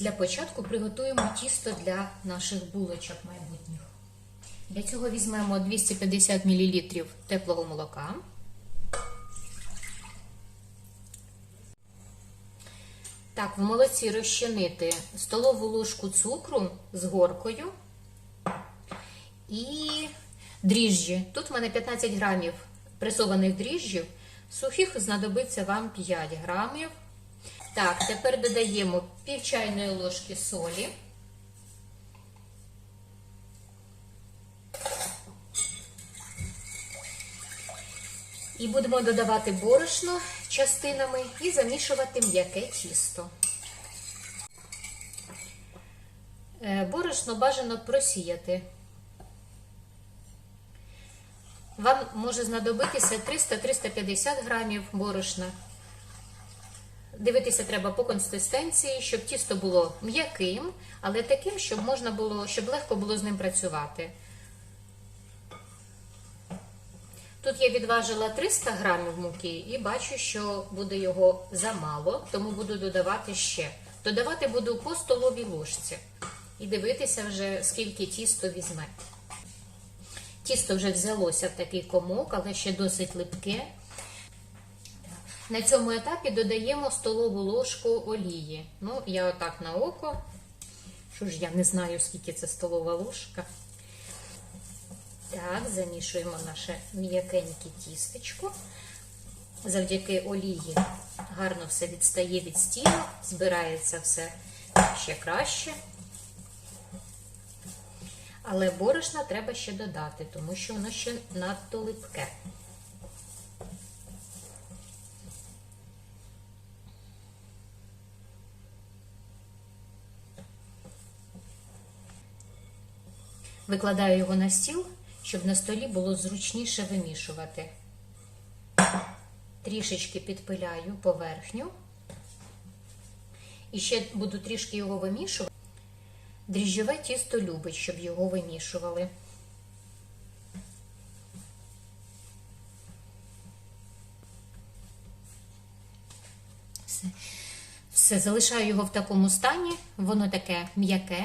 Для початку приготуємо тісто для наших булочок майбутніх. Для цього візьмемо 250 мл теплого молока. Так, в молоці розчинити столову ложку цукру з горкою і дріжджі. Тут в мене 15 грамів пресованих дріжджів, сухих знадобиться вам 5 грамів. Так, тепер додаємо пів чайної ложки солі. І будемо додавати борошно частинами і замішувати м'яке тісто. Е, Борошно бажано просіяти. Вам може знадобитися 300-350 грамів борошна. Дивитися треба по консистенції, щоб тісто було м'яким, але таким, щоб можна було, щоб легко було з ним працювати. Тут я відважила 300 грамів муки і бачу, що буде його замало, тому буду додавати ще. Додавати буду по столовій ложці. І дивитися вже, скільки тісто візьме. Тісто вже взялося в такий комок, але ще досить липке. На цьому етапі додаємо столову ложку олії. Ну, я отак на око. Що ж, я не знаю, скільки це столова ложка. Так, замішуємо наше м'якеньке тістечко. Завдяки олії гарно все відстає від стіну, збирається все ще краще. Але борошна треба ще додати, тому що воно ще надто липке. Викладаю його на стіл, щоб на столі було зручніше вимішувати. Трішечки підпиляю поверхню. І ще буду трішки його вимішувати. Дріжджове тісто любить, щоб його вимішували. Все. Все, залишаю його в такому стані, воно таке м'яке.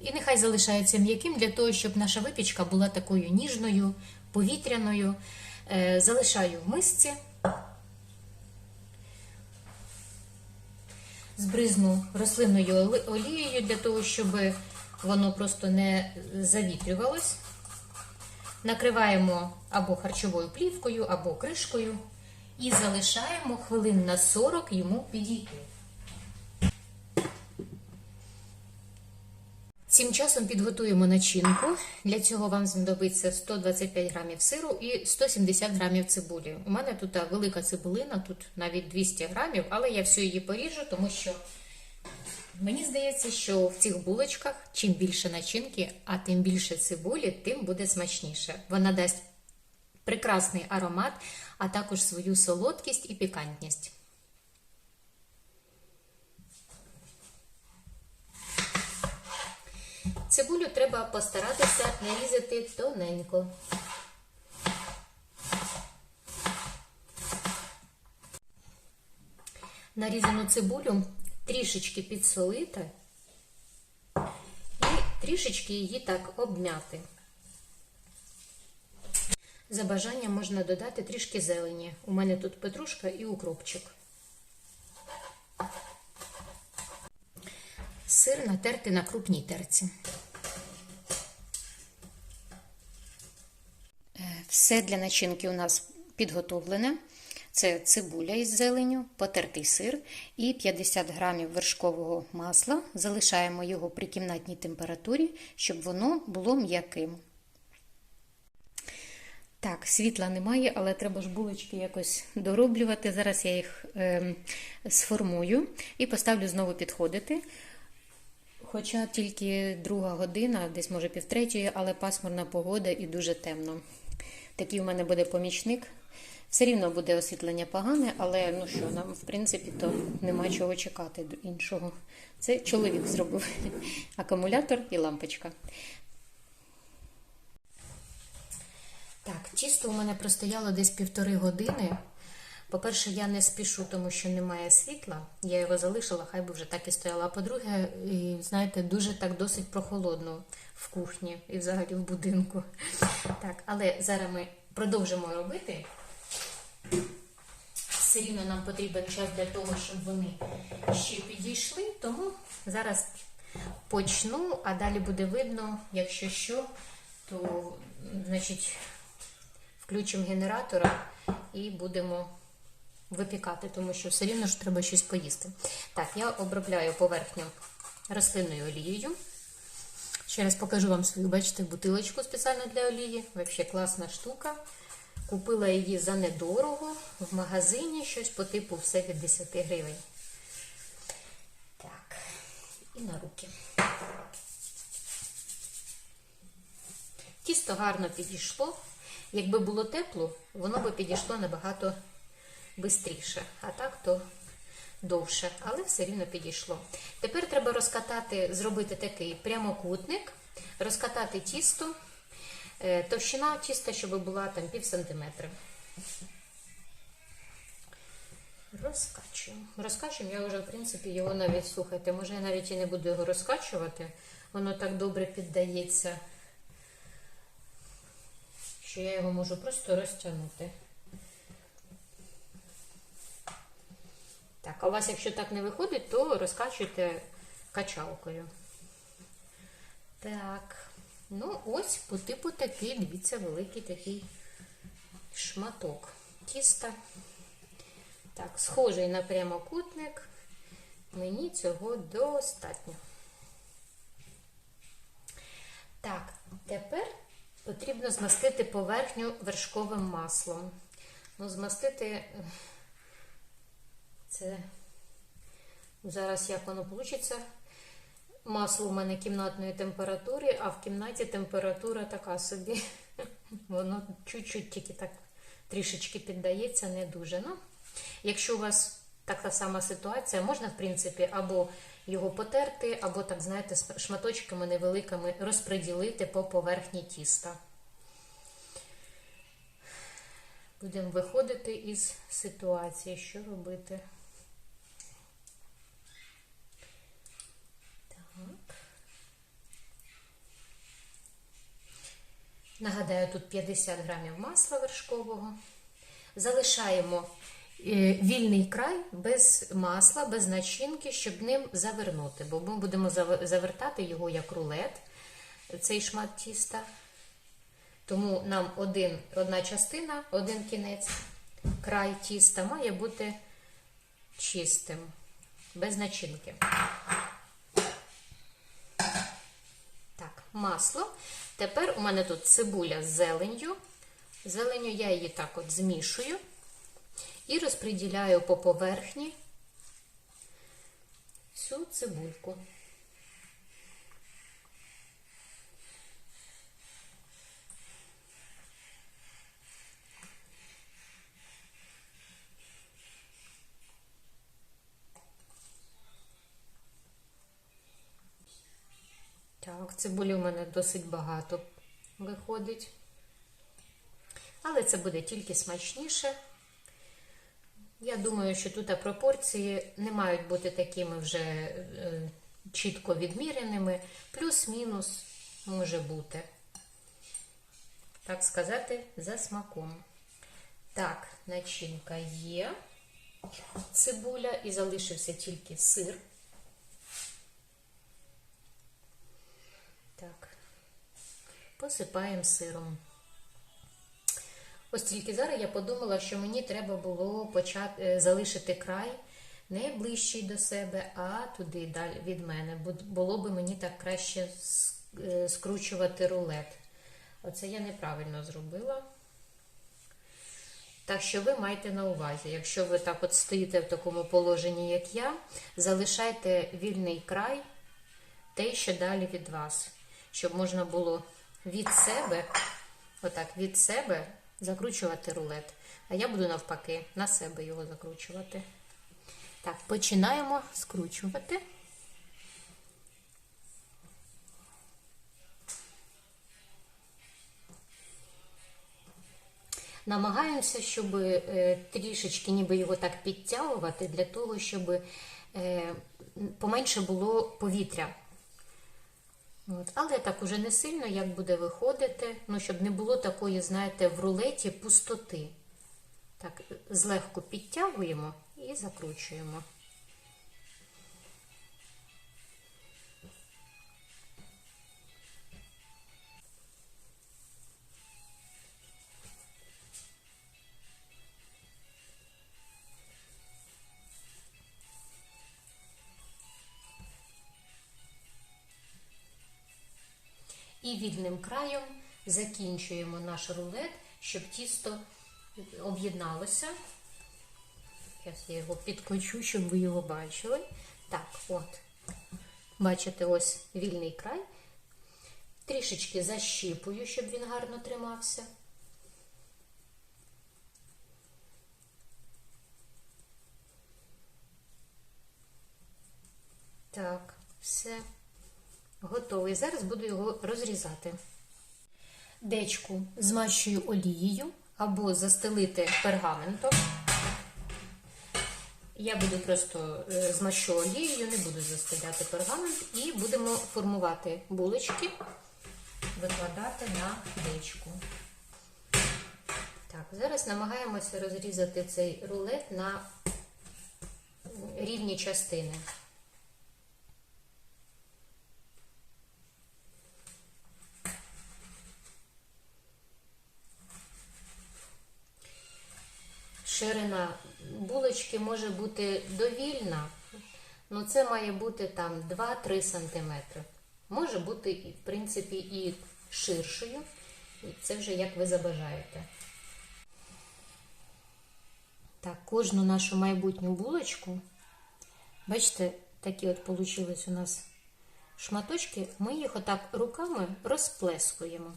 І нехай залишається м'яким для того, щоб наша випічка була такою ніжною, повітряною. Е, залишаю в мисці. Збризну рослинною олією для того, щоб воно просто не завітрювалось. Накриваємо або харчовою плівкою, або кришкою. І залишаємо хвилин на 40 йому підійти. Цим часом підготуємо начинку. Для цього вам знадобиться 125 грамів сиру і 170 грамів цибулі. У мене тут велика цибулина, тут навіть 200 грамів, але я всю її поріжу, тому що мені здається, що в цих булочках чим більше начинки, а тим більше цибулі, тим буде смачніше. Вона дасть прекрасний аромат, а також свою солодкість і пікантність. Цибулю треба постаратися нарізати тоненько. Нарізану цибулю трішечки підсолити і трішечки її так обмяти. За бажанням можна додати трішки зелені. У мене тут петрушка і укропчик. Сир натерти на крупній терці. Е, Все для начинки у нас підготовлене. Це цибуля із зеленю, потертий сир і 50 грамів вершкового масла. Залишаємо його при кімнатній температурі, щоб воно було м'яким. Так, світла немає, але треба ж булочки якось дороблювати. Зараз я їх е, сформую і поставлю знову підходити. Хоча тільки друга година, десь може півтретьої, але пасмурна погода і дуже темно. Такий у мене буде помічник. Все рівно буде освітлення погане, але ну що, нам, в принципі, то нема чого чекати до іншого. Це чоловік зробив акумулятор і лампочка. Так, тісто у мене простояло десь півтори години. По-перше, я не спішу, тому що немає світла. Я його залишила, хай би вже так і стояла. А по-друге, і, знаєте, дуже так досить прохолодно в кухні і взагалі в будинку. Так, але зараз ми продовжимо робити. Все рівно нам потрібен час для того, щоб вони ще підійшли. Тому зараз почну, а далі буде видно, якщо що, то значить включимо генератора і будемо випікати, тому що все рівно ж треба щось поїсти. Так, я обробляю поверхню рослинною олією. Ще раз покажу вам свою, бачите, бутилочку спеціально для олії. Взагалі класна штука. Купила її за недорого в магазині, щось по типу все від 10 гривень. Так, і на руки. Тісто гарно підійшло. Якби було тепло, воно би підійшло набагато швидше. А так то довше, але все рівно підійшло. Тепер треба розкатати, зробити такий прямокутник, розкатати тісто. Е, Товщина тіста, щоб була там пів сантиметра. Розкачуємо. Розкачуємо, я вже, в принципі, його навіть, слухайте, може я навіть і не буду його розкачувати. Воно так добре піддається, що я його можу просто розтягнути. Так, а у вас, якщо так не виходить, то розкачуйте качалкою. Так. Ну, ось по типу такий, дивіться, великий такий шматок тіста. Так, схожий на прямокутник. Мені цього достатньо. Так, тепер потрібно змастити поверхню вершковим маслом. Ну, змастити це зараз як воно вийде. Масло у мене кімнатної температури, а в кімнаті температура така собі. Воно чуть-чуть тільки так трішечки піддається, не дуже. Ну, Якщо у вас така сама ситуація, можна, в принципі, або його потерти, або, так, знаєте, шматочками невеликими розподілити по поверхні тіста. Будемо виходити із ситуації, що робити. Нагадаю, тут 50 грамів масла вершкового. Залишаємо вільний край без масла, без начинки, щоб ним завернути, бо ми будемо завертати його як рулет, цей шмат тіста. Тому нам один, одна частина, один кінець, край тіста має бути чистим, без начинки. Так, масло. Тепер у мене тут цибуля з зеленью. Зеленю я її так от змішую і розподіляю по поверхні всю цибульку. Так, цибулі у мене досить багато виходить. Але це буде тільки смачніше. Я думаю, що тут пропорції не мають бути такими вже е, чітко відміреними. Плюс-мінус може бути, так сказати, за смаком. Так, начинка є, цибуля і залишився тільки сир. Так, посипаємо сиром. Ось тільки зараз я подумала, що мені треба було е, залишити край не ближчий до себе, а туди далі від мене. Було би мені так краще е, скручувати рулет. Оце я неправильно зробила. Так що ви маєте на увазі, якщо ви так от стоїте в такому положенні, як я, залишайте вільний край, те, що далі від вас щоб можна було від себе, отак, від себе закручувати рулет. А я буду навпаки на себе його закручувати. Так, починаємо скручувати. Намагаємося, щоб е, трішечки ніби його так підтягувати, для того, щоб е, поменше було повітря. От. Але так уже не сильно, як буде виходити, ну, щоб не було такої, знаєте, в рулеті пустоти. Так, злегку підтягуємо і закручуємо. І вільним краєм закінчуємо наш рулет, щоб тісто об'єдналося. Зараз я його підкочу, щоб ви його бачили. Так, от. Бачите, ось вільний край. Трішечки защіпую, щоб він гарно тримався. Так, все. Готовий. Зараз буду його розрізати. Дечку змащую олією або застелити пергаментом. Я буду просто е, змащу олією, не буду застеляти пергамент, і будемо формувати булочки, викладати на дечку. Так, зараз намагаємося розрізати цей рулет на рівні частини. Ширина булочки може бути довільна, але це має бути там 2-3 см. Може бути, в принципі, і ширшою. Це вже як ви забажаєте. Так, кожну нашу майбутню булочку, бачите, такі от получились у нас шматочки, ми їх отак руками розплескуємо.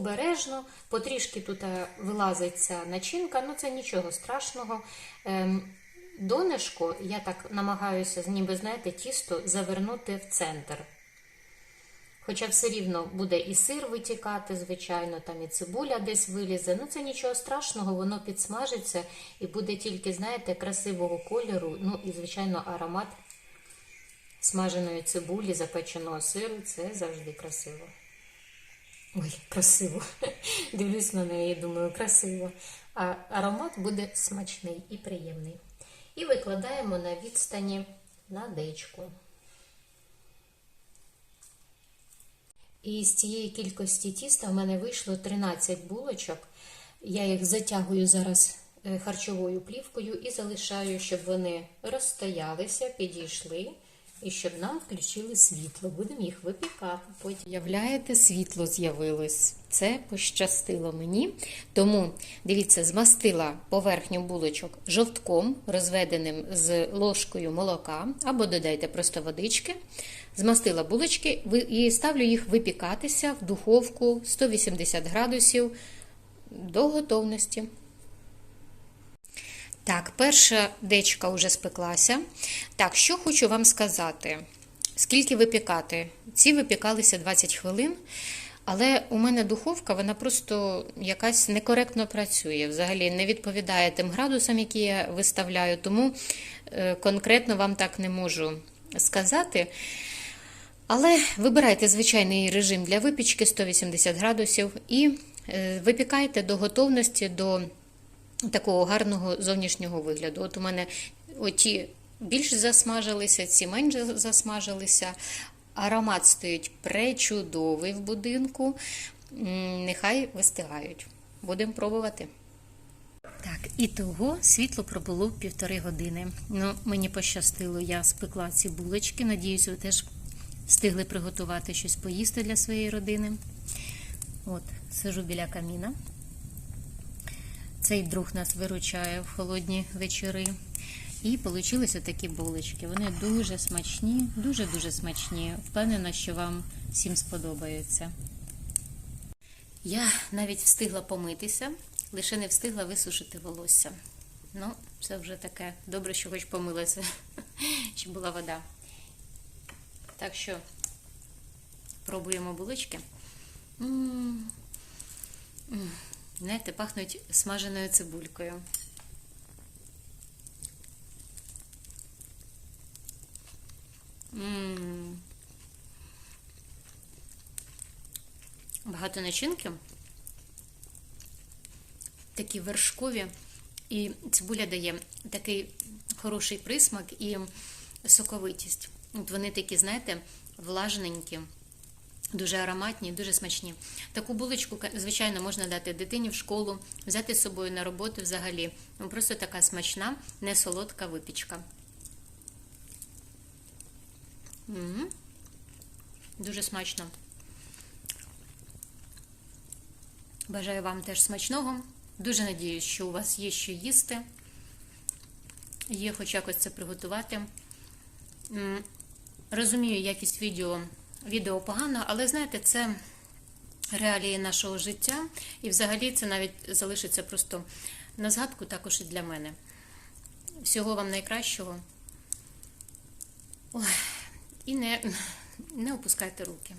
Обережно, потрішки тут е, вилазить ця начинка, ну це нічого страшного. Ем, Донишко я так намагаюся, ніби знаєте, тісто завернути в центр. Хоча все рівно буде і сир витікати, звичайно, там і цибуля десь вилізе. Ну це нічого страшного, воно підсмажиться і буде тільки, знаєте, красивого кольору. Ну і, звичайно, аромат смаженої цибулі, запеченого сиру це завжди красиво. Ой, красиво. Дивлюсь на неї, думаю, красиво. А аромат буде смачний і приємний. І викладаємо на відстані на дечку. І з цієї кількості тіста в мене вийшло 13 булочок. Я їх затягую зараз е, харчовою плівкою і залишаю, щоб вони розстоялися, підійшли. І щоб нам включили світло, будемо їх випікати. Потім являєте, світло з'явилось. Це пощастило мені. Тому, дивіться, змастила поверхню булочок жовтком, розведеним з ложкою молока, або додайте просто водички. Змастила булочки і ставлю їх випікатися в духовку 180 градусів до готовності. Так, перша дечка вже спеклася. Так, що хочу вам сказати. Скільки випікати? Ці випікалися 20 хвилин, але у мене духовка, вона просто якась некоректно працює. Взагалі не відповідає тим градусам, які я виставляю, тому е, конкретно вам так не можу сказати. Але вибирайте звичайний режим для випічки 180 градусів і е, випікайте до готовності. до такого гарного зовнішнього вигляду. От у мене оті більш засмажилися, ці менше засмажилися. Аромат стоїть пречудовий в будинку. Нехай вистигають. Будемо пробувати. Так, і того світло пробуло півтори години. Ну, Мені пощастило, я спекла ці булочки. Надіюсь, ви теж встигли приготувати щось поїсти для своєї родини. От, сижу біля каміна. Цей друг нас виручає в холодні вечори. І вийшли такі булочки. Вони дуже смачні, дуже-дуже смачні. Впевнена, що вам всім сподобаються. Я навіть встигла помитися, лише не встигла висушити волосся. Ну, це вже таке. Добре, що хоч помилася, щоб була вода. Так що пробуємо булочки. -м -м. Знаєте, пахнуть смаженою цибулькою. М. Багато начинки. Такі вершкові. І цибуля дає такий хороший присмак і соковитість. От вони такі, знаєте, влажненькі, дуже ароматні, дуже смачні. Таку булочку, звичайно, можна дати дитині в школу, взяти з собою на роботу взагалі. Ну, Просто така смачна, не солодка випічка. М. Дуже смачно. Бажаю вам теж смачного. Дуже надіюсь, що у вас є що їсти. Є хоч якось це приготувати. Розумію, якість відео, відео погано, але знаєте, це реалії нашого життя. І взагалі це навіть залишиться просто на згадку також і для мене. Всього вам найкращого. Ой, і не, не опускайте руки.